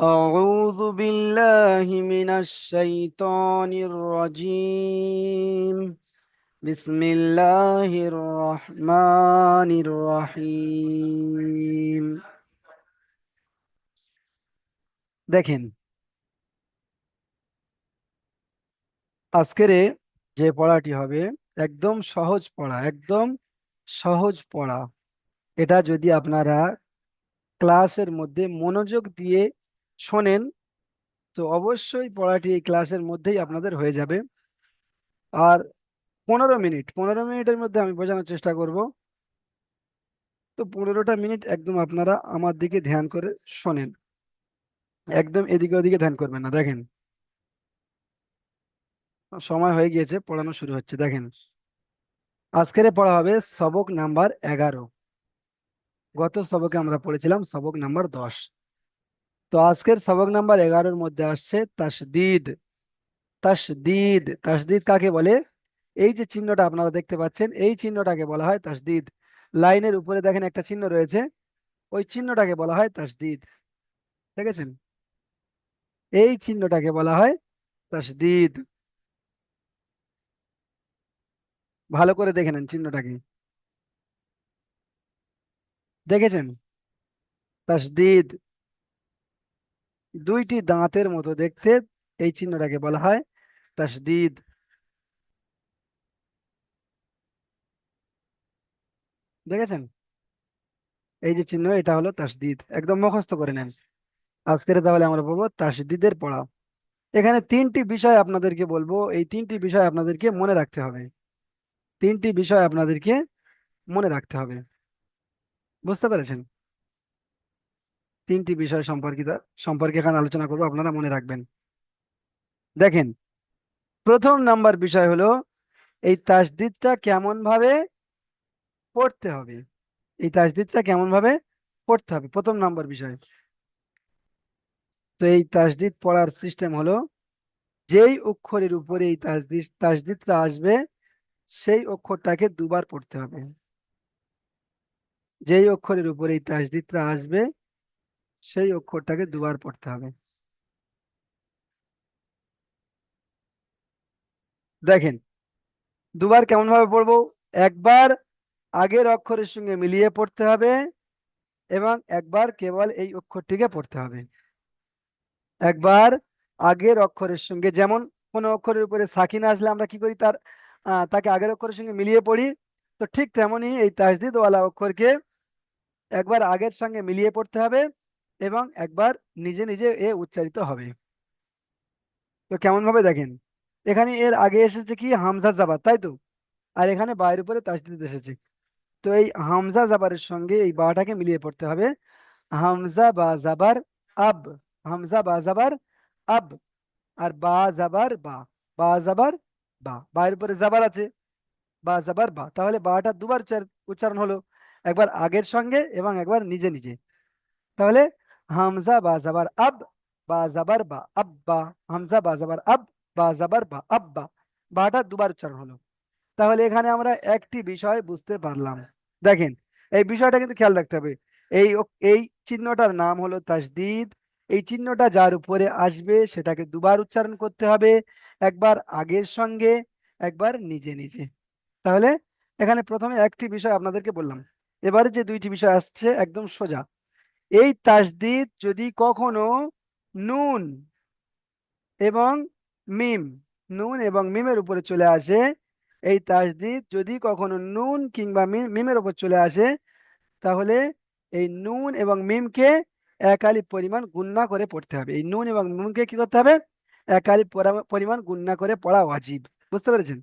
أعوذ بالله من الشيطان الرجيم بسم الله الرحمن الرحيم দেখেন আজকের যে পড়াটি হবে একদম সহজ পড়া একদম সহজ পড়া এটা যদি আপনারা ক্লাসের মধ্যে মনোযোগ দিয়ে শোনেন, তো অবশ্যই পড়াটি এই ক্লাসের মধ্যেই আপনাদের হয়ে যাবে। আর পনেরো মিনিট, পনেরো মিনিটের মধ্যে আমি বোঝানোর চেষ্টা করব। তো পনেরোটা মিনিট একদম আপনারা আমার দিকে ধ্যান করে শোনেন। একদম এদিকে ওদিকে ধ্যান করবেন না, দেখেন। সময় হয়ে গিয়েছে, পড়ানো শুরু হচ্ছে, দেখেন। আজকের পড়া হবে সবক নাম্বার এগারো। গত সবকে আমরা পড়েছিলাম সবক নাম্বার দশ। তো আজকের সবক নাম্বার এগারোর মধ্যে আসছে তাসদিদ। তাসদিদ তাসদিদ কাকে বলে? এই যে চিহ্নটা আপনারা দেখতে পাচ্ছেন, এই চিহ্নটাকে বলা হয় তাসদিদ। লাইনের উপরে দেখেন একটা চিহ্ন রয়েছে, ওই চিহ্নটাকে বলা হয় তাসদিদ। দেখেছেন এই চিহ্নটাকে বলা হয় তাসদিদ। ভালো করে দেখে নেন চিহ্নটাকে। দেখেছেন? তাসদিদ। দুইটি দাঁতের মতো দেখতে এই চিহ্নটাকে বলা হয় তাসদিদ। দেখেছেন? এই যে চিহ্ন, এটা হলো তাসদিদ। একদম মুখস্থ করে নেন। আজকের তাহলে আমরা বলব তাসদিদের পড়া। এখানে তিনটি বিষয় আপনাদেরকে বলব। এই তিনটি বিষয় আপনাদেরকে মনে রাখতে হবে। তিনটি বিষয় আপনাদেরকে মনে রাখতে হবে। বুঝতে পেরেছেন? তিনটি বিষয় সম্পর্কিত, সম্পর্কে এখানে আলোচনা করব, আপনারা মনে রাখবেন। দেখেন, প্রথম নাম্বার বিষয় হলো, এই তাসদিদটা কেমন ভাবে পড়তে হবে? এই তাসদিদটা কেমন ভাবে পড়তে হবে? প্রথম নাম্বার বিষয়। তো এই তাসদিদ পড়ার সিস্টেম হলো, যেই অক্ষরের উপরে এই তাসদিদ, তাসদিদটা আসবে, সেই অক্ষরটাকে দুবার পড়তে হবে। যেই অক্ষরের উপরে এই তাসদিদটা আসবে সেই অক্ষরটাকে দুবার পড়তে হবে। দেখেন, দুবার কেমন ভাবে পড়ব? একবার আগের অক্ষরের সঙ্গে মিলিয়ে পড়তে হবে এবং একবার কেবল এই অক্ষরটিকে পড়তে হবে। একবার আগের অক্ষরের সঙ্গে যেমন কোন অক্ষরের উপরে সাকিন আসলে আমরা কি করি? তার তাকে আগের অক্ষরের সঙ্গে মিলিয়ে পড়ি। তো ঠিক তেমনই এই তাসদিদওয়ালা অক্ষরকে একবার আগের সঙ্গে মিলিয়ে পড়তে হবে। এবং একবার নিজে নিজে এ উচ্চারিত হবে। তো কেমন ভাবে দেখেন? এখানে এর আগে এসেছে কি? হামজা জাবার, তাই তো? আর এখানে বায়ের উপরে তাসদিদ এসেছে। তো এই হামজা জাবারের সঙ্গে এই বাটাকে মিলিয়ে পড়তে হবে। হামজা বা জাবার, আব। হামজা বা জাবার, আব। আর বা জাবার, বা। বা জাবার, বা। বায়ের উপরে জাবার আছে। বা জাবার, বা। তাহলে বাটা দুবার উচ্চার- উচ্চারণ হলো। একবার আগের সঙ্গে এবং একবার নিজে নিজে। তাহলে হামজা বা জাবার আব বা জাবার বা আব্বা হামজা বা জাবার আব বা জাবার বা আব্বা বাটা দুবার উচ্চারণ হলো। তাহলে এখানে আমরা একটি বিষয় বুঝতে পারলাম। দেখেন, এই বিষয়টা কিন্তু খেয়াল রাখতে হবে। এই এই চিহ্নটার নাম হলো তাসদিদ। এই চিহ্নটা যার উপরে আসবে সেটাকে দুবার উচ্চারণ করতে হবে। একবার আগের সঙ্গে, একবার নিজে নিজে। তাহলে এখানে প্রথমে একটি বিষয় আপনাদেরকে বললাম। এবারে যে দুইটি বিষয় আসছে, একদম সোজা। এই তাসদিদ যদি কখনো নুন এবং মিম, নুন এবং মিমের উপরে চলে আসে, এই তাসদিদ যদি কখনো নুন কিংবা মিম মিমের উপর চলে আসে, তাহলে এই নুন এবং মিমকে একালি পরিমাণ গুণনা করে পড়তে হবে। এই নুন এবং মিমকে কি করতে হবে? একালি পরা- পরিমাণ গুণনা করে পড়া ওয়াজিব। বুঝতে পেরেছেন?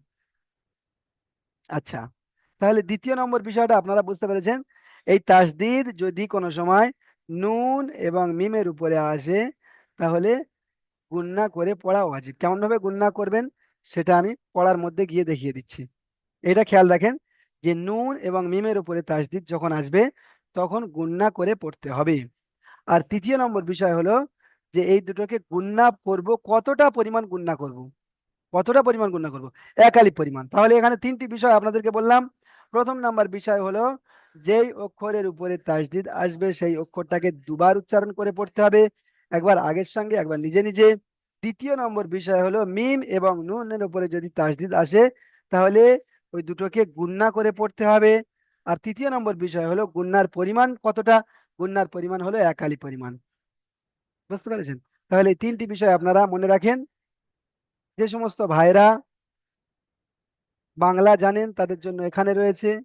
আচ্ছা তাহলে দ্বিতীয় নম্বর বিষয়টা আপনারা বুঝতে পেরেছেন। এই তাসদিদ যদি কোনো সময় নুন এবং মিমের উপরে আসে, তাহলে গুন্না করে পড়া ওয়াজিব। কেমন ভাবে গুণনা করবেন সেটা আমি পড়ার মধ্যে গিয়ে দেখিয়ে দিচ্ছি। এটা খেয়াল রাখেন যে নুন এবং মিমের উপরে তাসদিদ যখন আসবে তখন গুণনা করে পড়তে হবে। আর তৃতীয় নম্বর বিষয় হলো যে এই দুটোকে গুণনা করব, কতটা পরিমাণ গুন্না করব? কতটা পরিমাণ গুন্না করব? একালি পরিমাণ। তাহলে এখানে তিনটি বিষয় আপনাদেরকে বললাম। প্রথম নাম্বার বিষয় হলো যেই অক্ষরের উপরে তাসদিদ আসবে, সেই অক্ষরটাকে দুবার উচ্চারণ করে পড়তে হবে। একবার আগের সঙ্গে, একবার নিজে নিজে। দ্বিতীয় নম্বর বিষয় হলো মিম এবং নুনের উপরে যদি তাসদিদ আসে, তাহলে ওই দুটোকে গুণনা করে পড়তে হবে। আর তৃতীয় নম্বর বিষয় হলো গুন্নার পরিমাণ কতটা? গুন্নার পরিমাণ হলো এক আলি পরিমাণ। বুঝতে পেরেছেন? তাহলে এই তিনটি বিষয় আপনারা মনে রাখেন। যে সমস্ত ভাইরা বাংলা জানেন, তাদের জন্য এখানে রয়েছে।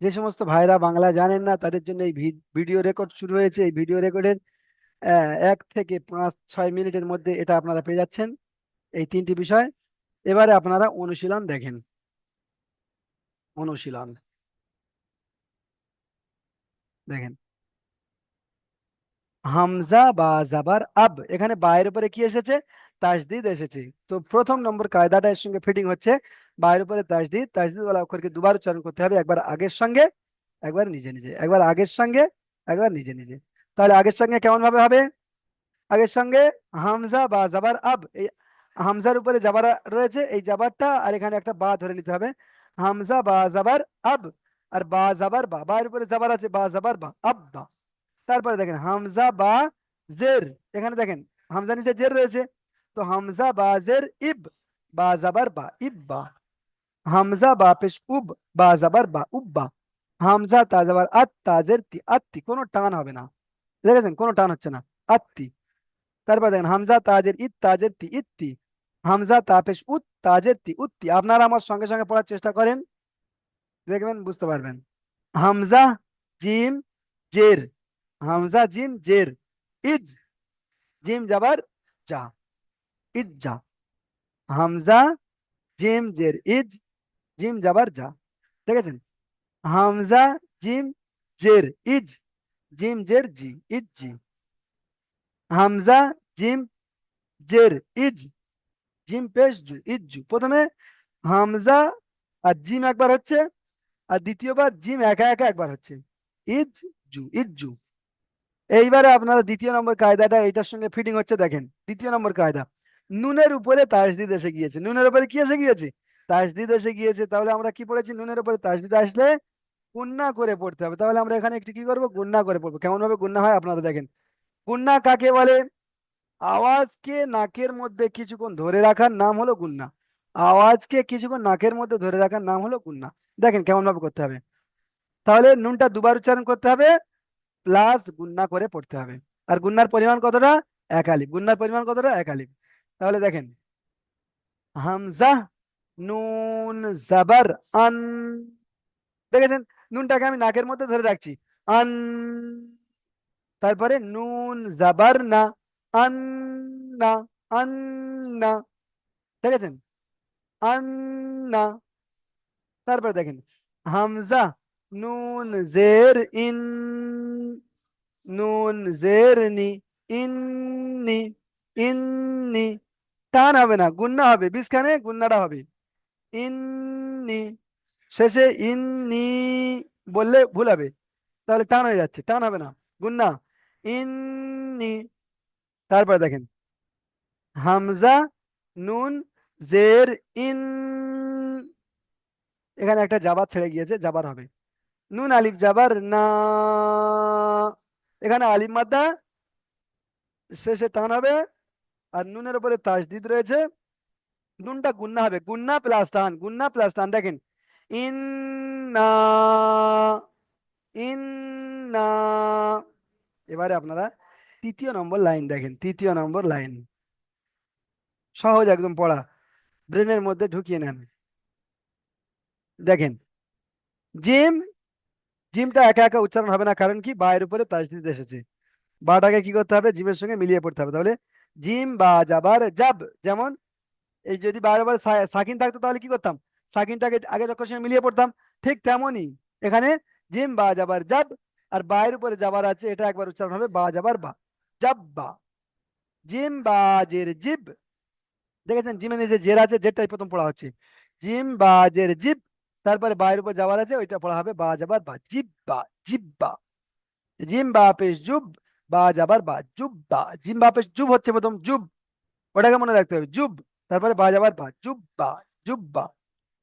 যে সমস্ত ভাইরা বাংলা জানেন না, তাদের জন্য এই ভিডিও রেকর্ড শুরু হয়েছে। এই ভিডিও রেকর্ডের এক থেকে পাঁচ, ছয় মিনিটের মধ্যে এটা আপনারা পেয়ে যাচ্ছেন এই তিনটি বিষয়। এবারে আপনারা অনুশীলন দেখেন। অনুশীলন। দেখেন। হামজা বা জাবার আব, এখানে বায়ের উপরে কি এসেছে? তাজদিদ এসেছে। তো প্রথম নম্বর কায়দাটা এর সঙ্গে ফিটিং হচ্ছে। বায়ের উপরে তাজদিদ তাজদিদ ওয়ালা অক্ষরকে দুবার উচ্চারণ করতে হবে। একবার আগের সঙ্গে, একবার নিজে নিজে। একবার আগের সঙ্গে, একবার নিজে নিজে। তাহলে আগের সঙ্গে কেমন ভাবে হবে? আগের সঙ্গে হামজা বা জাবার আব, এই হামজার উপরে জাবার রয়েছে, এই জাবারটা আর এখানে একটা বা ধরে নিতে হবে। হামজা বা জাবার আব আর বা জাবার বা বা উপরে জাবার আছে, বা জাবার বা আব বা তারপরে দেখেন, হামজা বা জের। এখানে দেখেন, হামজা নিচে জের রয়েছে। তো হামজা বা জের ইব, বা জাবার বা ইব বা হামজা বা পেশ উব, বা জাবার বা উব্বা। হামজা তাজাবার আত তাজের তি, আত্তি, কোনো টান হবে না। দেখেছেন? কোনো টান হচ্ছে না। আত্তি। তারপর দেখেন, হামজা তাজের ইত তাজের তি, ইত্তি। হামজা তাপেশ উত তাজের তি, উত্তি। আপনারা আমার সঙ্গে সঙ্গে পড়ার চেষ্টা করেন। দেখবেন, বুঝতে পারবেন। হামজা, জিম, জের। হামজা, জিম, জের। ইজ, জিম যাবার যা ইজ যা হামজা, জিম, জের ইজ, জিম যাবার যা দেখেছেন? হামজা, জিম, জের ইজ, জিম, জের, জি, ইজ, জি। হামজা, জিম, জের ইজ, জিম, পেশ, জু ইজ্জু প্রথমে হামজা আর জিম একবার হচ্ছে, আর দ্বিতীয়বার জিম একা একা একবার হচ্ছে। ইজ, জু ইজ্জু এইবারে আপনারা দ্বিতীয় নম্বর কায়দাটা, এটার সঙ্গে ফিটিং হচ্ছে, দেখেন। দ্বিতীয় নম্বর কায়দা। নুনের উপরে তাসদিদ এসে গিয়েছে নুনের উপরে কি এসে গিয়েছে তাসদিদ এসে গিয়েছে তাহলে আমরা কি পড়েছি? নুনের উপরে তাসদিদ আসলে গুন্না করে পড়তে হবে। তাহলে আমরা এখানে একটু কি করব? গুন্না করে পড়ব। কেমন ভাবে গুন্না হয় আপনারা দেখেন। গুন্না কাকে বলে? আওয়াজকে নাকের মধ্যে কিছুক্ষণ ধরে রাখার নাম হলো গুন্না। আওয়াজকে কিছুক্ষণ নাকের মধ্যে ধরে রাখার নাম হলো গুন্না। দেখেন কেমন ভাবে করতে হবে। তাহলে নুনটা দুবার উচ্চারণ করতে হবে, প্লাস গুন্না করে পড়তে হবে। আর গুন্নার পরিমাণ কতটা? এক আলিফ। গুন্নার পরিমাণ কতটা? এক আলিফ। তাহলে দেখেন, হামজা, নুন, জাবার, আন, দেখেছেন? নুনটাকে আমি নাকের মধ্যে ধরে রাখছি। আন, তারপরে নুন, জাবার না আন্না আন্না দেখেছেন? আন্না তারপরে দেখেন, হামজা, নুন, জের, ইন, নুন, জের, নি ইন্নি ইন্নি টান হবে না, গুন্না হবে। বিস্কানে গুন্নাটা হবে। ইন্নি, শেষে ইন্নি বললে ভুল হবে। তাহলে টান হয়ে যাচ্ছে, টান হবে না, গুন্না। ইন্নি, তারপরে দেখেন। হামজা, নুন, জের, ইন, এখানে একটা জাবার ছেড়ে গিয়েছে, জাবার হবে। নুন, আলিফ, জাবার, না। এখানে আলিফ মাদ্দা, শেষে টান হবে। আর নুনের উপরে তাসদিদ রয়েছে। নুনটা গুন্না হবে। গুন্না প্লাস টান, গুন্না প্লাস টান। দেখেন এবারে আপনারা তৃতীয় নম্বর লাইন দেখেন, তৃতীয় নম্বর লাইন। সহজ একদম পড়া। ব্রেনের মধ্যে ঢুকিয়ে নেন। দেখেন, জিম, জিমটা একা একা উচ্চারণ হবে না। কারণ কি? বায়ের উপরে তাজদিদ এসেছে। বাটাকে কি করতে হবে? জিমের সঙ্গে মিলিয়ে পড়তে হবে। তাহলে জিম বা যাবার জাব যেমন এই যদি বারে বারে সাকিন থাকতো তাহলে কি করতাম? সাকিনটাকে আগে অক্ষরের সঙ্গে মিলিয়ে পড়তাম, ঠিক তেমনই এখানে জিম বা যাবার জাব আর বায়ের উপরে যাবার আছে, এটা একবার উচ্চারণ হবে বা যাবার বা। জাব্বা জিম বা জের জিব। দেখেছেন? জিমের নিচে জের আছে, জেরটাই প্রথম পড়া হচ্ছে। জিম বা জের জিব, তারপরে বায়ের উপর যাবার আছে, ওইটা পড়া হবে বা যাবার বা। জিব্বা জিব্বা জিম বা পেশ জুব বা যাবার বা জুব্বা জিম বা জুব হচ্ছে প্রথম, জুব। ওটাকে মনে রাখতে হবে, জুব। তারপরে বাজ আবার বা যাবার বা জুব্বা জুব্বা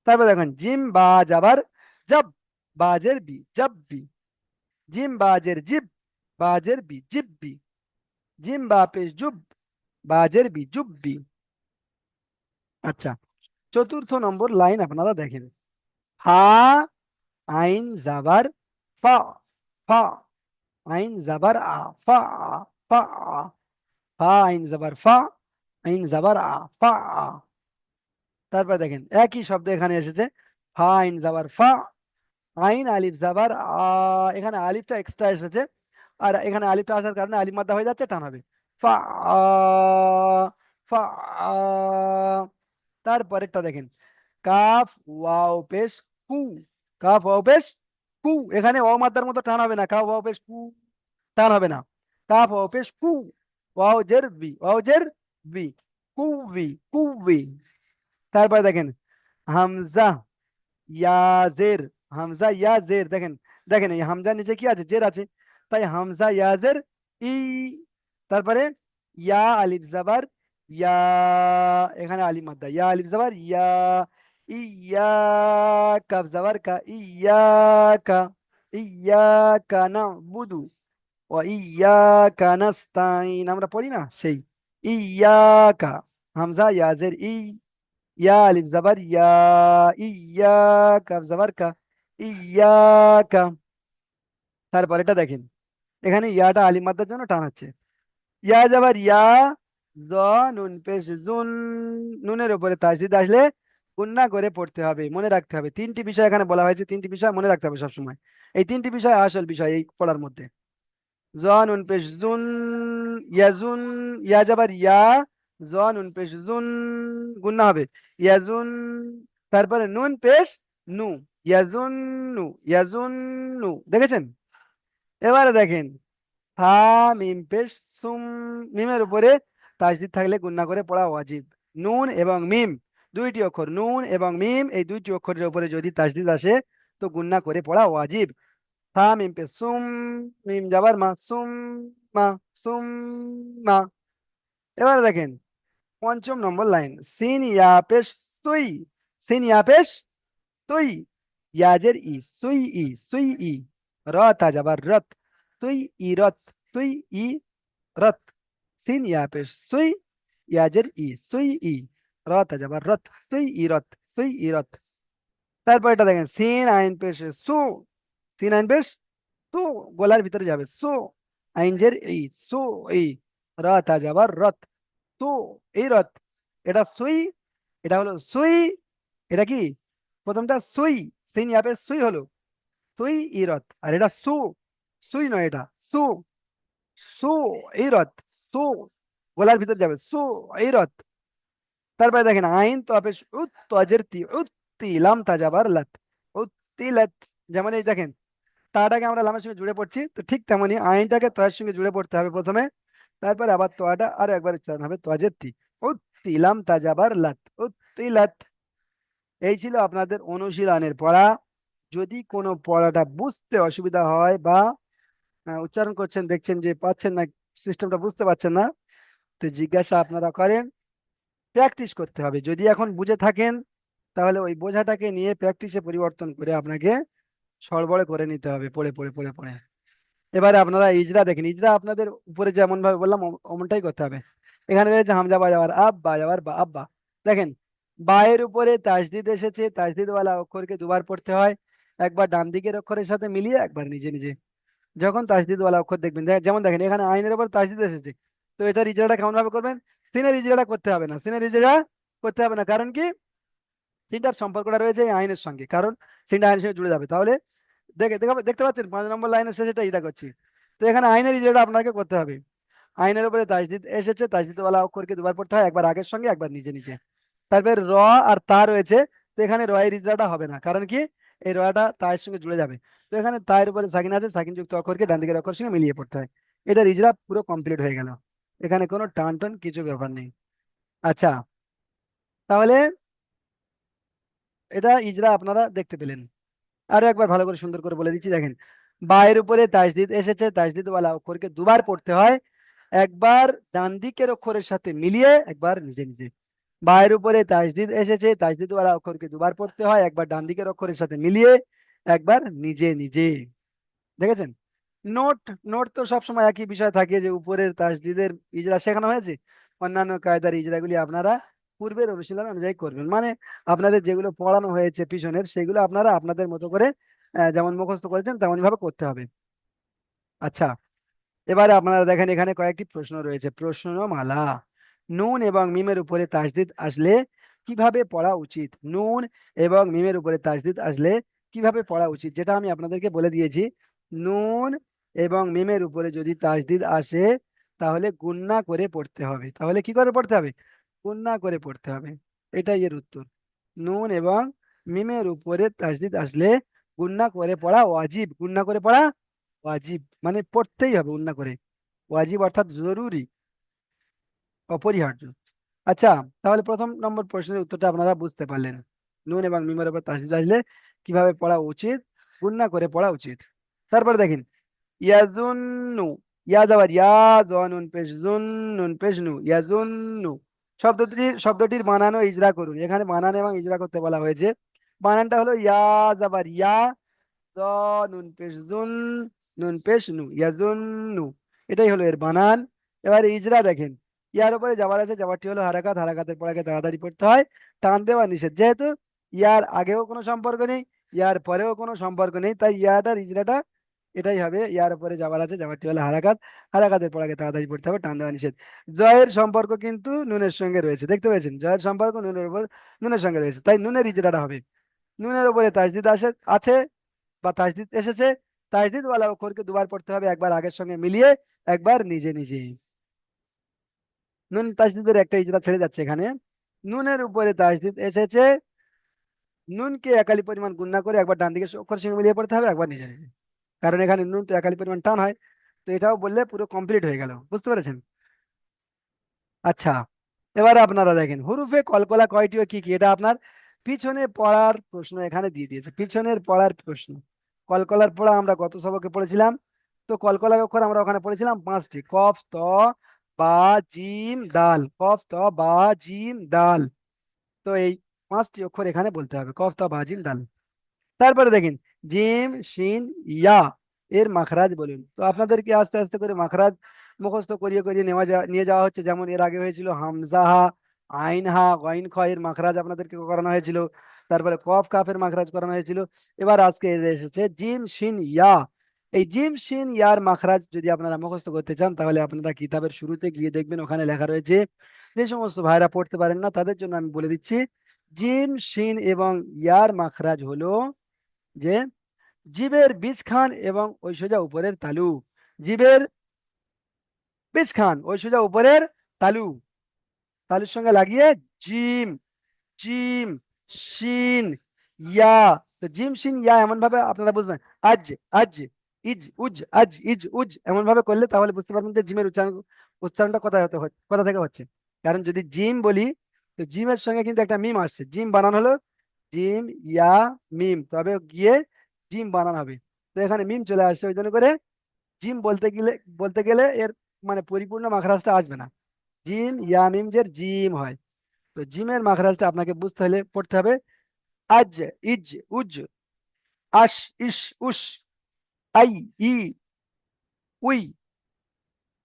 তারপরে দেখেন, জিম বা যাবার, জব। বাজের বি জব্বি জিম বাজের জিব, বাজের বি জিম বা পেশ জুব, বাজের বি জুব্বি আচ্ছা চতুর্থ নম্বর লাইন আপনারা দেখেন। হা, আইন জাবার ফা ফা। আইন জাবার আ ফা ফা আ। ফা আইন জাবার ফা আইন জাবার আ ফা। তারপর দেখেন, একই শব্দ এখানে এসেছে, ফা, আইন জাবার ফা, আইন, আলিফ জাবার আ এখানে আলিফটা এক্সট্রা এসেছে, আর এখানে আলিফটা আসার কারণে আলিফ মাদ্দা হয়ে যাচ্ছে, টান হবে ফা, আ। তারপরেরটা দেখেন, কাফ, ওয়াও, পেশ, কু কাফ, ওয়াও, পেশ কু, এখানে ওয়াও মাদ্দার মতো টান হবে না। কাফ ওয়াও পেশ কু, টান হবে না। কাফ ওয়াও পেশ কু, ওয়াও জের বি ওয়াও জের বি কুবি কুবি তারপরে দেখেন, হামজা ইয়াজের হামজা ইয়াজের দেখেন দেখেন, এই হামজার নিচে কি আছে? জের আছে। তাই হামজা ইয়াজের ই, তারপরে ইয়া আলিফ জাবার, ইয়া, এখানে আলিফ মাদ্দা, ইয়া আলিফ জাবার, ইয়া ইয়া জাবার কা ইয়াকা ইয়াকা নাবুদু ওয়া ইয়াকা নাস্তাইন আমরা পড়ি না সেই ইয়াকা হামজা ইয়াজের ই ইয়া আলিফ জাবার ইয়া ইয়া জাবার কা ইয়াকা তারপর এটা দেখেন। এখানে ইয়াটা আলিফ মাদ্দার জন্য টান হচ্ছে ইয়া যাবার ইয়া, জ, নুন, পেশ, জুন, নুনের উপরে তাসদিদ আসলে গুন্না করে পড়তে হবে, মনে রাখতে হবে। তিনটি বিষয় এখানে বলা হয়েছে, তিনটি বিষয় মনে রাখতে হবে সবসময়। এই তিনটি বিষয় আসল বিষয় এই পড়ার মধ্যে। জ নুন পেশ জুন ইয়াজুন ইয়া জুন, গুন্না হবে। ইয়াজুন তারপরে নুন পেশ নু ইয়াজুন নু ইয়াজুন নু, দেখেছেন? এবারে দেখেন পেশ সুম, মিমের উপরে তাসদিদ থাকলে গুন্না করে পড়া ওয়াজিব। নুন এবং মিম দুইটি অক্ষর, নুন এবং মিম, এই দুইটি অক্ষরের উপরে যদি তাসদিদ আসে, তো গুন্না করে পড়া ওয়াজিব। থা, মিম পেশ সুম, মিম যাবার মা, সুম মা সুম, মা। এবারে দেখেন, পঞ্চম নম্বর লাইন, সিন ইয়া পেশ সুই, সিন ইয়া পেশ তুই, ইয়াজের ই, সুই ই সুই ই র তা যাবার রত তুই ই রত তুই ই রত সিন ইয়া পেশ সুই, ইয়াজের ই, সুই ই। র তা যাবার রত সুই ই রত সুই রত তারপর এটা দেখেন, সিন আইন পেশ, সু, সিন আইন পেশ, সু, গলার ভিতরে যাবে, সু, আইনজের ই সু ই র তা যাবার রত সু, এই রত এটা সুই, এটা হলো সুই, এটা কি? প্রথমটা সুই, সিন ইয়াপে সুই হলো, সুই ইরত আর এটা সু, সুই নয় এটা, সু সু ইরত সু, গলার ভিতরে যাবে, সু ইরত তারপরে দেখেন, আইন তো আপে উত উত্তি লাম তাজাবার যেমন এই দেখেন, তাটাকে আমরা লামের সঙ্গে জুড়ে পড়ছি, তো ঠিক তেমনি আইনটাকে তয়ের সঙ্গে জুড়ে পড়তে হবে প্রথমে, তারপরে আবার তোয়াটা আরও একবার উচ্চারণ হবে, তজের তি উত্তি লাম তাজাবার লাত উত্তি লাত। এই ছিল আপনাদের অনুশীলনের পড়া। যদি কোনো পড়াটা বুঝতে অসুবিধা হয় বা উচ্চারণ করছেন, দেখছেন যে পাচ্ছেন না সিস্টেমটা বুঝতে পারছেন না, তো জিজ্ঞাসা আপনারা করেন। প্র্যাকটিস করতে হবে। যদি এখন বুঝে থাকেন, তাহলে ওই বোঝাটাকে নিয়ে প্র্যাকটিসে পরিবর্তন করে আপনাকে সড়বড়ে করে নিতে হবে পড়ে পড়ে পড়ে পড়ে। এবারে আপনারা ইজরা দেখেন, ইজরা আপনাদের উপরে যেমন ভাবে বললাম অম- অমনটাই করতে হবে। এখানে রয়েছে হামজা বাজাবার আব বাজাবার বা আব্বা। দেখেন, বায়ের উপরে তাজদিদ এসেছে তাসদিদওয়ালা অক্ষরকে দুবার পড়তে হয়। একবার ডান দিকের অক্ষরের সাথে মিলিয়ে একবার নিজে নিজে। যখন তাসদিদওয়ালা অক্ষর দেখবেন যেমন দেখেন, এখানে আইনের উপর তাসদিদ এসেছে। তো এটার ইজরাটা কেমন ভাবে করবেন? সিনের ইজরাটা করতে হবে না সিনের ইজরা করতে হবে না, কারণ কি? সিনটার সম্পর্কটা রয়েছে এই আইনের সঙ্গে, কারণ সিনটা আইনের সঙ্গে জুড়ে যাবে। তাহলে দেখে, দেখা- দেখতে পাচ্ছেন, পাঁচ নম্বর লাইনের শেষে এটা ইদা করছি। তো এখানে আইনের ইজরাটা আপনাকে করতে হবে, আইনের উপরে তাসদিদ এসেছে তাসদিদওয়ালা অক্ষরকে দুবার পড়তে হয়, একবার আগের সঙ্গে, একবার নিজে নিজে। তারপরে র আর তা রয়েছে, তো এখানে রয়ের ইজরাটা হবে না, কারণ কি? এই রটা তায়ের সঙ্গে জুড়ে যাবে। তো এখানে তায়ের উপরে সাকিন আছে সাকিন যুক্ত অক্ষরকে ডান দিকের অক্ষরের সঙ্গে মিলিয়ে পড়তে হয়। এটার ইজরা পুরো কমপ্লিট হয়ে গেল। এখানে কোনো টান টান কিছু ব্যাপার নেই। আচ্ছা তাহলে এটা ইজরা আপনারা দেখতে পেলেন। আরও একবার ভালো করে সুন্দর করে বলে দিচ্ছি, দেখেন। বায়ের উপরে তাজদিদ এসেছে তাজদিদ ওয়ালা অক্ষরকে দুবার পড়তে হয়। একবার ডান দিকের অক্ষরের সাথে মিলিয়ে একবার নিজে নিজে। বায়ের উপরে তাজদিদ এসেছে তাজদিদ ওয়ালা অক্ষরকে দুবার পড়তে হয়, একবার ডান দিকের অক্ষরের সাথে মিলিয়ে একবার নিজে নিজে। দেখেছেন? নোট নোট তো সবসময় একই বিষয় থাকে যে উপরের তাসদিদের ইজরা শেখানো হয়েছে? অন্যান্য কায়দার ইজরাগুলি আপনারা পূর্বের অনুশীলন অনুযায়ী করবেন। মানে আপনাদের যেগুলো পড়ানো হয়েছে পিছনের, সেগুলো আপনারা আপনাদের মতো করে যেমন মুখস্থ করেছেন তেমন ভাবে করতে হবে। আচ্ছা এবারে আপনারা দেখেন এখানে কয়েকটি প্রশ্ন রয়েছে। প্রশ্নমালা, নুন এবং মিমের উপরে তাসদিদ আসলে কীভাবে পড়া উচিত? নুন এবং মিমের উপরে তাসদিদ আসলে কীভাবে পড়া উচিত? যেটা আমি আপনাদেরকে বলে দিয়েছি। নুন এবং মিমের উপরে যদি তাসদিদ আসে, তাহলে গুন্না করে পড়তে হবে। তাহলে কি করে পড়তে হবে? গুন্না করে পড়তে হবে। এটাই এর উত্তর। নুন এবং মিমের উপরে তাসদিদ আসলে গুন্না করে পড়া ওয়াজিব। গুন্না করে পড়া ওয়াজিব। মানে পড়তেই হবে গুন্না করে। ওয়াজিব অর্থাৎ জরুরি, অপরিহার্য। আচ্ছা তাহলে প্রথম নম্বর প্রশ্নের উত্তরটা আপনারা বুঝতে পারলেন। নুন এবং মিমের উপর তাসদিদ আসলে কীভাবে পড়া উচিত? গুন্না করে পড়া উচিত। তারপরে দেখেন ইয়াজুন্নু ইয়া যাবার ইয়া নুন পেশ জুন নুন পেশ নু ইয়াজুন্নু শব্দটির শব্দটির বানানো ইজরা করুন। এখানে বানান এবং ইজরা করতে বলা হয়েছে। বানানটা হলো ইয়া যাবার ইয়া জ নুন পেশ জুন নুন পেশ নু ইয়াজুন্নু এটাই হলো এর বানান। এবার ইজরা দেখেন। ইয়ার উপরে যাবার আছে, যাবারটি হলো হারাকাত। হারাকাতের পড়াকে তাড়াতাড়ি পড়তে হয়। টান দেওয়া নিষেধ। যেহেতু ইয়ার আগেও কোনো সম্পর্ক নেই, ইয়ার পরেও কোনো সম্পর্ক নেই, তাই ইয়াটার ইজরাটা এটাই হবে, ইয়ার উপরে যাবার আছে যাবারটি হলো হারাকাত। হারাকাতের পড়াকে তাড়াতাড়ি পড়তে হবে, টান দেওয়া নিষেধ। জয়ের সম্পর্ক কিন্তু নুনের সঙ্গে রয়েছে, দেখতে পেয়েছেন? জয়ের সম্পর্ক নুনের উপর, নুনের সঙ্গে রয়েছে, তাই নুনের ইজরাটা হবে। নুনের উপরে তাজদিদ আসে, আছে বা তাজদিদ এসেছে তাজদিদ ওয়ালা অক্ষরকে দুবার পড়তে হবে, একবার আগের সঙ্গে মিলিয়ে, একবার নিজে নিজে। নুন তাজদিদের একটা ইজরা ছেড়ে যাচ্ছে এখানে। নুনের উপরে তাজদিদ এসেছে, নুনকে একালি পরিমাণ গুণনা করে একবার ডান দিকে অক্ষর সঙ্গে মিলিয়ে পড়তে হবে, একবার নিজে নিজে। কারণ এখানে নুন তো একালি পরিমাণ টান হয়, তো এটাও বললে পুরো কমপ্লিট হয়ে গেল। বুঝতে পেরেছেন? আচ্ছা এবারে আপনারা দেখেন, হুরুফে কলকলা কয়টি ও কি কি? এটা আপনার পিছনে পড়ার প্রশ্ন এখানে দিয়ে দিয়েছে, পিছনের পড়ার প্রশ্ন। কলকলার পড়া আমরা গত সবকে পড়েছিলাম, তো কলকলার অক্ষর আমরা ওখানে পড়েছিলাম পাঁচটি, কফ, ত, বা, জিম, দাল। কফ, ত, বা, জিম, দাল। তো এই পাঁচটি অক্ষর এখানে বলতে হবে, কফ, ত, বা, জিম, দাল। তারপরে দেখেন, জিম, শিন, ইয়া এর মাখরাজ বলুন। তো আপনাদেরকে আস্তে আস্তে করে মাখরাজ মুখস্থ করিয়ে করিয়ে নেওয়া যা, নিয়ে যাওয়া হচ্ছে। যেমন এর আগে হয়েছিল হামজাহা আইনহা গইন খ এর মাখরাজ আপনাদেরকে করানো হয়েছিল। তারপরে কফ কাফের মাখরাজ করানো হয়েছিল। এবার আজকে এসেছে জিম, শিন, ইয়া। এই জিম, শিন, ইয়ার মাখরাজ যদি আপনারা মুখস্থ করতে চান, তাহলে আপনারা কিতাবের শুরুতে গিয়ে দেখবেন ওখানে লেখা রয়েছে, যে সমস্ত ভাইরা পড়তে পারেন না, তাদের জন্য আমি বলে দিচ্ছি, জিম, শিন এবং ইয়ার মাখরাজ হলো যে জীবের বীজ খান এবং ওই সোজা উপরের তালু। জীবের বীজ খান ওই সোজা উপরের তালু। তালুর সঙ্গে লাগিয়ে জিম জিম, শিন, ইয়া। তো জিম, শিন, ইয়া এমন ভাবে আপনারা বুঝবেন। আজ আজ, ইজ, উজ, আজ, ইজ, উজ এমন ভাবে করলে তাহলে বুঝতে পারবেন যে জিমের উচ্চারণ, উচ্চারণটা কোথায় হতে কোথা থেকে হচ্ছে। কারণ যদি জিম বলি, তো জিমের সঙ্গে কিন্তু একটা মিম আসছে। জিম বানান হলো জিম ইয়া মিম। তবে গিয়ে জিম বানানো হবে। তো এখানে মিম চলে আসছে, ওই জন্য করে জিম বলতে গেলে বলতে গেলে এর মানে পরিপূর্ণ মাখরাজটা আসবে না। জিম ইয়া মিম যে জিম হয়। তো জিমের মাখরাজটা আপনাকে বুঝতে হলে পড়তে হবে। আজ, ইজ, উজ, আশ ইস উস আই, ই, উই।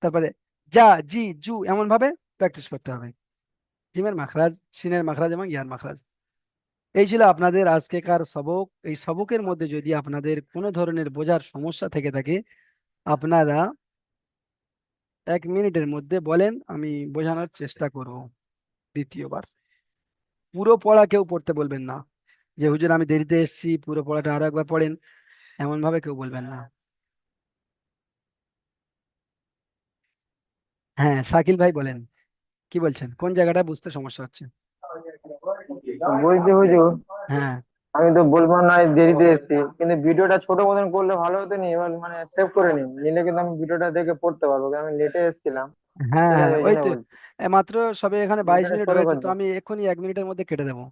তারপরে যা, জি, জু এমন ভাবে প্র্যাকটিস করতে হবে। জিমের মাখরাজ, সিনের মাখরাজ এবং ইয়ার মাখরাজ। এই ছিল আপনাদের আজকেকার সবক। এই সবকের মধ্যে যদি আপনাদের কোনো ধরনের বোঝার সমস্যা থেকে থাকে, আপনারা এক মিনিটের মধ্যে বলেন, আমি বোঝানোর চেষ্টা করব দ্বিতীয়বার। পুরো পড়া কেউ পড়তে বলবেন না। যে, হুজুর, আমি দেরিতে এসেছি, পুরো পড়াটা আরও একবার পড়েন। এমন ভাবে কেউ বলবেন না। হ্যাঁ শাকিল ভাই বলেন, কি বলছেন? কোন জায়গাটা বুঝতে সমস্যা হচ্ছে? বলছি হুজুর হ্যাঁ। আমি তো বলব না দেরিতে এসেছি। কিন্তু ভিডিওটা ছোট মতন করলে ভালো হতো নি এবার মানে সেভ করে নিন নিলে কিন্তু আমি ভিডিওটা দেখে পড়তে পারব কারণ আমি লেটে এসেছিলাম। হ্যাঁ হ্যাঁ ওই তো মাত্র সবে এখানে বাইশ মিনিট হয়েছে তো আমি এক্ষুনি এক মিনিটের মধ্যে কেটে দেবো।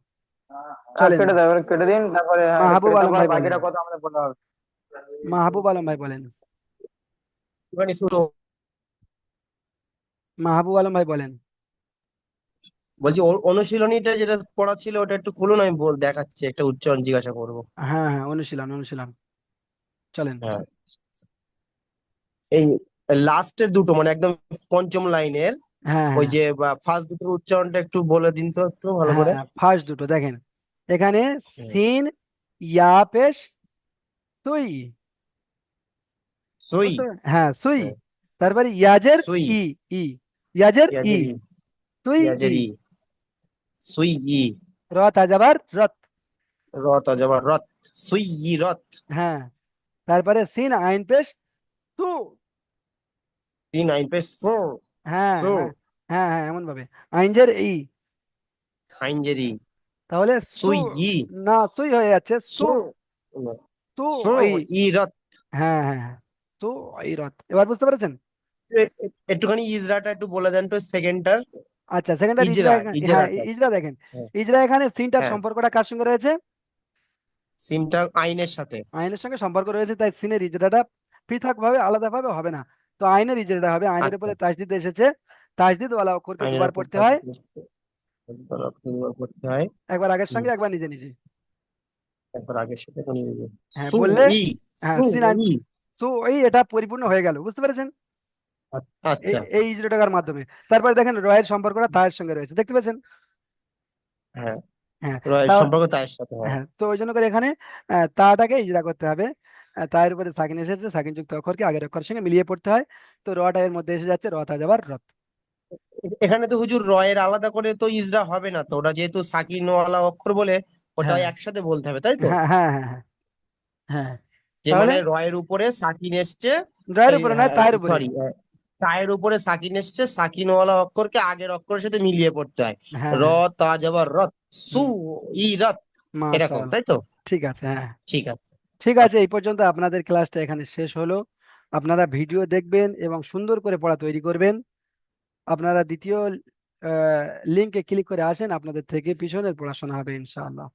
কেটে দাও এবার কেটে দিন তারপরে হ্যাঁ, মাহবুব কেটে আলম ভাই বলেন বাকিটা কথা আমাদের বলা হবে। মাহবুব আলম ভাই বলেন। মাহবুব আলম ভাই বলেন। বলছি অ- অনুশীলনীটা যেটা পড়া ছিল ওটা একটু খুলুন আমি বল দেখাচ্ছি একটা উচ্চারণ জিজ্ঞাসা করব। হ্যাঁ হ্যাঁ অনুশীলন অনুশীলন। চলেন। হ্যাঁ। এই লাস্টের দুটো মানে একদম পঞ্চম লাইনের হ্যাঁ ওই হ্যাঁ যে ফার্স্ট দুটোর উচ্চারণটা একটু বলে দিন তো একটু ভালো করে। হ্যাঁ ফার্স্ট দুটো দেখেন। এখানে সিন ইয়া পেশ সুই। সুই। হ্যাঁ সুই। হ্যাঁ। তারপরে ইয়াজের সুই। ই ই। ইয়াজের ই। সুই ই। ইয়াজেরি সুই ই। র তাজাবার রত রত অজবার রত সুই ই রত হ্যাঁ তারপরে সিন আইন পেশ সু। তিন আইন পেশ সো। হ্যাঁ সো। হ্যাঁ হ্যাঁ হ্যাঁ এমন ভাবে আইনজের ই। আইনজেরি তাহলে সুই সু ই। না সুই হয়ে যাচ্ছে সু। সো। ই ই রত হ্যাঁ হ্যাঁ সু ই রত এবার বুঝতে পেরেছেন? একটুখানি ইজরাটা একটু বলে দেন তো সেকেন্ডটার আচ্ছা সেকেন্ডার ইজরা হ্যাঁ ইজরা দেখেন। হ্যাঁ। ইজরা এখানে সিনটার হ্যাঁ। সম্পর্কটা কার সঙ্গে রয়েছে? সিমটা আইনের সাথে। আইনের সঙ্গে সম্পর্ক রয়েছে তাই সিনের ইজরাটা পৃথক ভাবে আলাদা ভাবে হবে না। তো আইনের ইজরাটা হবে আইনের আচ্ছা। উপরে তাসদিদ এসেছে। তাসদিদ ওয়ালা অক্ষরকে দুবার পড়তে হয়। একবার আগের সঙ্গে একবার নিজে নিজে। একবার আগের সাথে হ্যাঁ, বললে হ্যাঁ, সিন এই এটা পরিপূর্ণ হয়ে গেল বুঝতে পেরেছেন? আচ্ছা। এই টাকার মাধ্যমে। তারপরে দেখেন রয়ের সম্পর্কটা তায়ের সঙ্গে রয়েছে দেখতে পেয়েছেন? হ্যাঁ। হ্যাঁ, রয়ের সম্পর্ক তার সাথে হয়। হ্যাঁ তো ওই জন্য করে এখানে তাটাকে ইজরা করতে হবে। তায়ের উপরে সাকিন এসেছে সাকিন যুক্ত অক্ষরকে আগের অক্ষরের সঙ্গে মিলিয়ে পড়তে হয়। তো রটা এর মধ্যে এসে যাচ্ছে রথা যাবার রথ। এখানে তো হুজুর রয়ের আলাদা করে তো ইজরা হবে না তো ওটা যেহেতু সাকিনওয়ালা অক্ষর বলে ওটা হ্যাঁ। একসাথে বলতে হবে তাই তো? হ্যাঁ হ্যাঁ হ্যাঁ হ্যাঁ হ্যাঁ। যে? মানে রয়ের উপরে সাকিন এসছে রয়ের উপরে নয় তায়ের উপরে। সরি তায়ের উপরে সাকিন এসছে সাকিনওয়ালা অক্ষরকে আগের অক্ষরের সাথে মিলিয়ে পড়তে হয়। হ্যাঁ র তা যাবার রত সু ই রত এরকম তাই তো? ঠিক আছে হ্যাঁ। ঠিক আছে। ঠিক আছে এই পর্যন্ত আপনাদের ক্লাসটা এখানে শেষ হলো। আপনারা ভিডিও দেখবেন এবং সুন্দর করে পড়া তৈরি করবেন। আপনারা দ্বিতীয় লিঙ্কে ক্লিক করে আসেন আপনাদের থেকে পিছনের পড়াশোনা হবে ইনশাআল্লাহ।